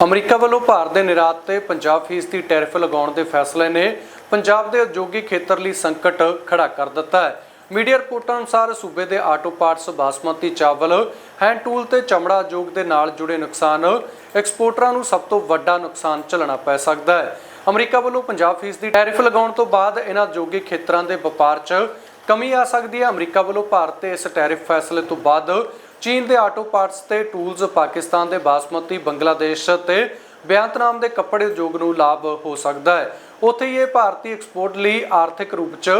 America ਵੱਲੋਂ ਭਾਰਤ ਦੇ ਨਿਰਾਤ ਤੇ 50% ਦੀ ਟੈਰਿਫ ਲਗਾਉਣ ਦੇ ਫੈਸਲੇ ਨੇ ਪੰਜਾਬ ਦੇ ਉਦਯੋਗਿਕ ਖੇਤਰ ਲਈ ਸੰਕਟ ਖੜਾ ਕਰ ਦਿੱਤਾ ਹੈ। ਮੀਡੀਆ ਰਿਪੋਰਟਾਂ ਅਨੁਸਾਰ ਸੂਬੇ ਦੇ ਆਟੋ ਪਾਰਟਸ ਬਾਸਮਤੀ ਚਾਵਲ, ਹੈਂਡ ਟੂਲ ਤੇ ਚਮੜਾ ਉਦਯੋਗ ਦੇ ਨਾਲ ਜੁੜੇ ਨੁਕਸਾਨ ਐਕਸਪੋਰਟਰਾਂ ਨੂੰ ਸਭ ਤੋਂ ਵੱਡਾ ਨੁਕਸਾਨ ਝੱਲਣਾ ਪੈ ਸਕਦਾ ਹੈ। ਅਮਰੀਕਾ ਵੱਲੋਂ 50% ਦੀ ਟੈਰਿਫ ਲਗਾਉਣ ਤੋਂ ਬਾਅਦ ਇਹਨਾਂ ਉਦਯੋਗਿਕ ਖੇਤਰਾਂ ਦੇ ਵਪਾਰ 'ਚ ਕਮੀ ਆ ਸਕਦੀ ਹੈ। ਅਮਰੀਕਾ ਵੱਲੋਂ ਭਾਰਤ ਤੇ ਇਸ ਟੈਰਿਫ ਫੈਸਲੇ ਤੋਂ ਬਾਅਦ ਚੀਨ ਦੇ ਆਟੋ ਪਾਰਟਸ ਤੇ ਟੂਲਸ ਪਾਕਿਸਤਾਨ ਦੇ ਬਾਸਮਤੀ ਬੰਗਲਾਦੇਸ਼ ਤੇ ਬਿਆੰਤਨਾਮ ਦੇ ਕੱਪੜੇ ਉਦਯੋਗ ਨੂੰ ਲਾਭ ਹੋ ਸਕਦਾ ਹੈ। ਉੱਥੇ ਹੀ ਇਹ ਭਾਰਤੀ ਐਕਸਪੋਰਟ ਲਈ ਆਰਥਿਕ ਰੂਪ 'ਚ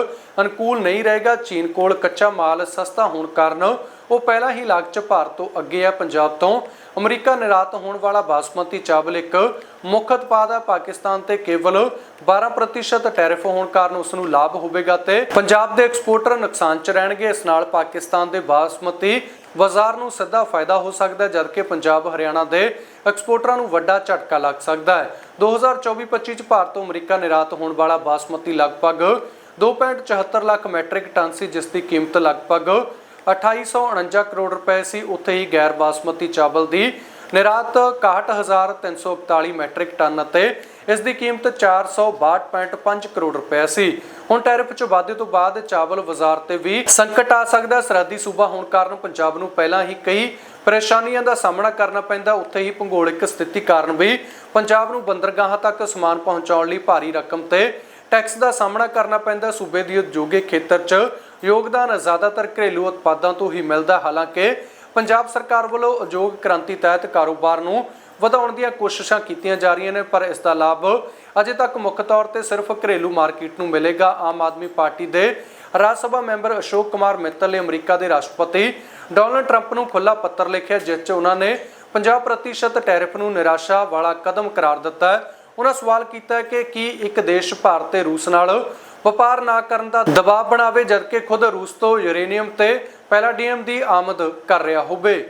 ਅਨੁਕੂਲ ਨਹੀਂ ਰਹੇਗਾ। ਚੀਨ ਕੋਲ ਕੱਚਾ ਮਾਲ ਸਸਤਾ ਹੋਣ ਕਾਰਨ ਉਹ ਪਹਿਲਾਂ ਹੀ ਲਾਗਤ 'ਚ ਭਾਰਤ ਤੋਂ ਅੱਗੇ ਹੈ ਪੰਜਾਬ ਤੋਂ। ਅਮਰੀਕਾ ਨਿਰਾਤ ਹੋਣ ਵਾਲਾ ਬਾਸਮਤੀ ਚਾਵਲ ਇੱਕ ਮੁੱਖ ਉਤਪਾਦ ਹੈ ਪਾਕਿਸਤਾਨ ਤੇ ਕੇਵਲ 12% ਟੈਰਿਫ ਹੋਣ ਕਾਰਨ ਉਸ ਨੂੰ ਲਾਭ ਹੋਵੇਗਾ ਤੇ ਪੰਜਾਬ ਦੇ ਐਕਸਪੋਰਟਰ ਨੁਕਸਾਨ 'ਚ ਰਹਿਣਗੇ। ਇਸ ਨਾਲ ਪਾਕਿਸਤਾਨ ਦੇ ਬਾਸਮਤੀ ਬਾਜ਼ਾਰ ਨੂੰ ਸਿੱਧਾ ਫਾਇਦਾ ਹੋ ਸਕਦਾ ਹੈ, ਜਦਕਿ ਪੰਜਾਬ, ਹਰਿਆਣਾ ਦੇ ਐਕਸਪੋਰਟਰਾਂ ਨੂੰ ਵੱਡਾ ਝਟਕਾ ਲੱਗ ਸਕਦਾ ਹੈ। 2024-25 ਚ ਭਾਰਤ ਤੋਂ ਅਮਰੀਕਾ ਨਿਰਾਤ ਹੋਣ ਵਾਲਾ ਬਾਸਮਤੀ ਲਗਭਗ 2.74 ਲੱਖ ਮੈਟ੍ਰਿਕ ਟਨ ਸੀ, ਜਿਸ ਦੀ ਕੀਮਤ ਲਗਭਗ 2849 ਕਰੋੜ ਰੁਪਏ ਸੀ ਉੱਥੇ ਹੀ ਗੈਰ ਬਾਸਮਤੀ ਚਾਵਲ ਦੀ। ਨਿਰਯਾਤ 61341 ਮੈਟ੍ਰਿਕ ਟਨ ਅਤੇ ਇਸ ਦੀ ਕੀਮਤ 462.5 ਕਰੋੜ ਰੁਪਏ ਸੀ। ਹੁਣ ਟੈਰਿਫ 'ਚ ਵਾਧੇ ਤੋਂ ਬਾਅਦ ਚਾਵਲ ਬਾਜ਼ਾਰ ਤੇ ਵੀ ਸੰਕਟ ਆ ਸਕਦਾ ਸਰਹੱਦੀ ਸੂਬਾ ਹੋਣ ਕਾਰਨ ਪੰਜਾਬ ਨੂੰ ਪਹਿਲਾਂ ਹੀ ਕਈ ਪਰੇਸ਼ਾਨੀਆਂ ਦਾ ਸਾਹਮਣਾ ਕਰਨਾ ਪੈਂਦਾ। ਉੱਥੇ ਹੀ ਭੂਗੋਲਿਕ ਸਥਿਤੀ ਕਾਰਨ ਵੀ ਪੰਜਾਬ ਨੂੰ ਬੰਦਰਗਾਹਾਂ ਤੱਕ ਸਮਾਨ ਪਹੁੰਚਾਉਣ ਲਈ ਭਾਰੀ ਰਕਮ ਤੇ ਟੈਕਸ ਦਾ ਸਾਹਮਣਾ ਕਰਨਾ ਪੈਂਦਾ। ਸੂਬੇ ਦੀ ਉਦਯੋਗਿਕ ਖੇਤਰ 'ਚ ਯੋਗਦਾਨ ਜ਼ਿਆਦਾਤਰ ਘਰੇਲੂ ਉਤਪਾਦਾਂ ਤੋਂ ਹੀ ਮਿਲਦਾ ਹਾਲਾਂਕਿ ਪੰਜਾਬ ਸਰਕਾਰ ਵੱਲੋਂ ਉਦਯੋਗ ਕ੍ਰਾਂਤੀ ਤਹਿਤ ਕਾਰੋਬਾਰ ਨੂੰ ਵਧਾਉਣ ਦੀਆਂ ਕੋਸ਼ਿਸ਼ਾਂ ਕੀਤੀਆਂ ਜਾ ਰਹੀਆਂ ਨੇ, ਪਰ ਇਸ ਦਾ ਲਾਭ ਅਜੇ ਤੱਕ ਮੁੱਖ ਤੌਰ ਤੇ ਸਿਰਫ ਘਰੇਲੂ ਮਾਰਕੀਟ ਨੂੰ ਮਿਲੇਗਾ। ਆਮ ਆਦਮੀ ਪਾਰਟੀ ਦੇ ਰਾਜ ਸਭਾ ਮੈਂਬਰ ਅਸ਼ੋਕ ਕੁਮਾਰ ਮਿੱਤਲ ਨੇ ਅਮਰੀਕਾ ਦੇ ਰਾਸ਼ਟਰਪਤੀ ਡੋਨਲਡ ਟਰੰਪ ਨੂੰ ਖੁੱਲਾ ਪੱਤਰ ਲਿਖਿਆ, ਜਿਸ 'ਚ ਉਹਨਾਂ ਨੇ 50% ਟੈਰਿਫ ਨੂੰ ਨਿਰਾਸ਼ਾ ਵਾਲਾ ਕਦਮ ਕਰਾਰ ਦਿੱਤਾ ਹੈ। ਉਹਨਾਂ ਸਵਾਲ ਕੀਤਾ ਕਿ ਕੀ ਇੱਕ ਦੇਸ਼ ਭਾਰਤ ਤੇ ਰੂਸ ਨਾਲ ਵਪਾਰ ਨਾ ਕਰਨ ਦਾ ਦਬਾਅ ਬਣਾਵੇ, ਜਦਕਿ ਖੁਦ ਰੂਸ ਤੋਂ ਯੂਰੇਨੀਅਮ ਤੇ ਪੈਲਾਡੀਅਮ ਦੀ ਆਮਦ ਕਰ ਰਿਹਾ ਹੋਵੇ।